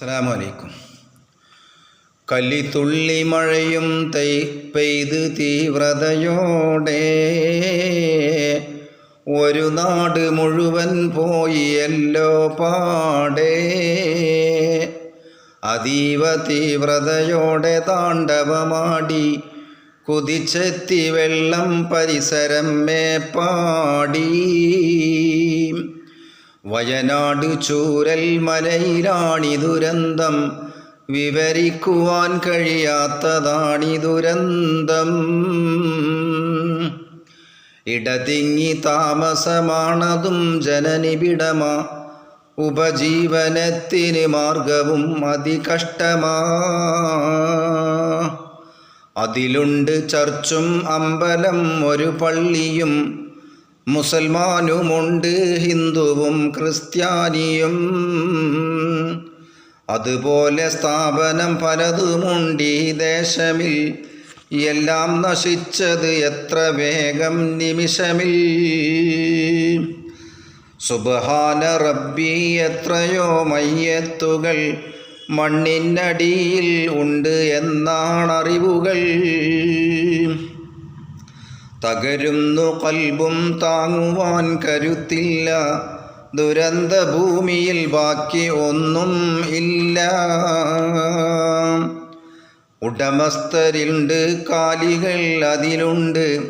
അസ്സലാമലൈക്കും. കല്ലിത്തുള്ളി മഴയും തൈ പെയ്ത് തീവ്രതയോടെ ഒരു നാട് മുഴുവൻ പോയി പോയിയല്ലോ പാടേ. അതീവ തീവ്രതയോടെ താണ്ഡവമാടി കുതിച്ചെത്തി വെള്ളം പരിസരം മേപ്പാടി. വയനാട് ചൂരൽ മലയിലാണി ദുരന്തം. വിവരിക്കുവാൻ കഴിയാത്തതാണി ദുരന്തം. ഇടതിങ്ങി താമസമാണതും ജനനിബിടമാ ഉപജീവനത്തിന് മാർഗവും അതികഷ്ടമാ. അതിലുണ്ട് ചർച്ചും അമ്പലം ഒരു പള്ളിയും. മുസൽമാനുമുണ്ട് ഹിന്ദുവും ക്രിസ്ത്യാനിയും. അതുപോലെ സ്ഥാപനം പലതുമുണ്ട് ഈ ദേശമിൽ. എല്ലാം നശിച്ചത് എത്ര വേഗം നിമിഷമിൽ. സുബഹാന റബ്ബി എത്രയോ മയ്യത്തുകൾ മണ്ണിനടിയിൽ ഉണ്ട് എന്നാണറിവുകൾ. തകരുന്നു കൽബും താങ്ങുവാൻ കരുത്തില്ല. ദുരന്ത ഭൂമിയിൽ ബാക്കി ഒന്നും ഇല്ല. ഉടമസ്ഥരുണ്ട് കാലികൾ അതിലുണ്ട്.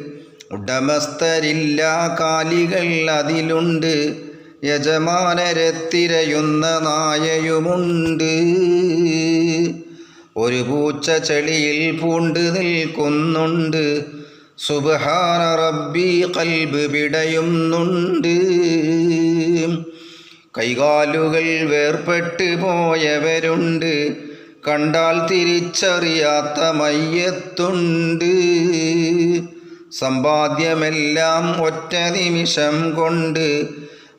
ഉടമസ്ഥരില്ല കാലികൾ അതിലുണ്ട്. യജമാനരെ തിരയുന്ന നായയുമുണ്ട്. ഒരു പൂച്ച ചെളിയിൽ പൂണ്ട് നിൽക്കുന്നുണ്ട്. സുബഹാന റബ്ബി കൽബ് വിടയുന്നുണ്ട്. കൈകാലുകൾ വേർപെട്ട് പോയവരുണ്ട്. കണ്ടാൽ തിരിച്ചറിയാത്ത മയ്യത്തുണ്ട്. സമ്പാദ്യമെല്ലാം ഒറ്റ നിമിഷം കൊണ്ട്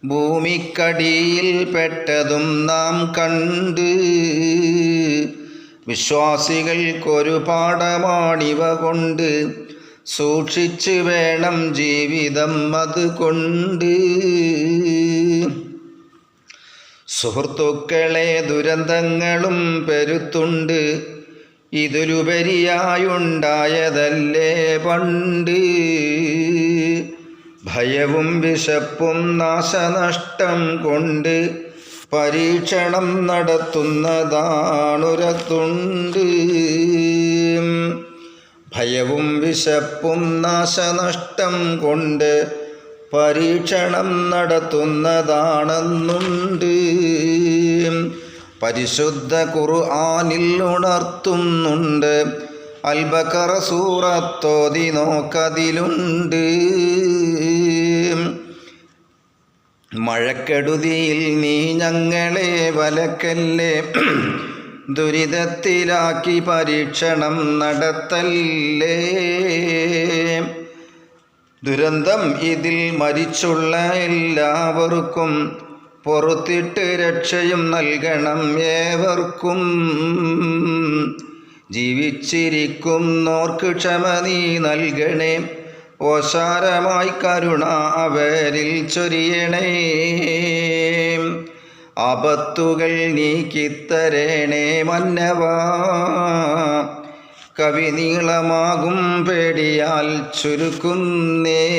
ഭൂമിക്കടിയിൽ പെട്ടതും നാം കണ്ട്. വിശ്വാസികൾക്കൊരു പാഠമാണിവ കൊണ്ട് സൂക്ഷിച്ച് വേണം ജീവിതം അതുകൊണ്ട്. സുഹൃത്തുക്കളെ ദുരന്തങ്ങളും പെരുത്തുണ്ട്. ഇതിലുപരിയായുണ്ടായതല്ലേ പണ്ട്? ഭയവും വിശപ്പും നാശനഷ്ടം കൊണ്ട് പരീക്ഷണം നടത്തുന്നതാണുരത്തുണ്ട് ഭയവും വിശപ്പും നാശനഷ്ടം കൊണ്ട് പരീക്ഷണം നടത്തുന്നതാണെന്നുണ്ട്. പരിശുദ്ധ ഖുർആനിൽ ഉണർത്തുന്നുണ്ട്. അൽബക്കറ സൂറത്തോതി നോക്കതിലുണ്ട്. മഴക്കെടുതിയിൽ നീ ഞങ്ങളെ വലക്കല്ലേ? ദുരിതത്തിലാക്കി പരീക്ഷണം നടത്തല്ലേ? ദുരന്തം ഇതിൽ മരിച്ചുള്ള എല്ലാവർക്കും പൊറുത്തിട്ട് രക്ഷയും നൽകണം ഏവർക്കും. ജീവിച്ചിരിക്കുന്നോർക്ക് ക്ഷമ നീ നൽകണേ. ഓശാരമായി കരുണ അവരിൽ ചൊരിയണേ. ആപത്തുകൾ നീക്കിത്തരേണേ മന്നവാ. കവി നീളമാകും പേടിയാൽ ചുരുക്കുന്നേ.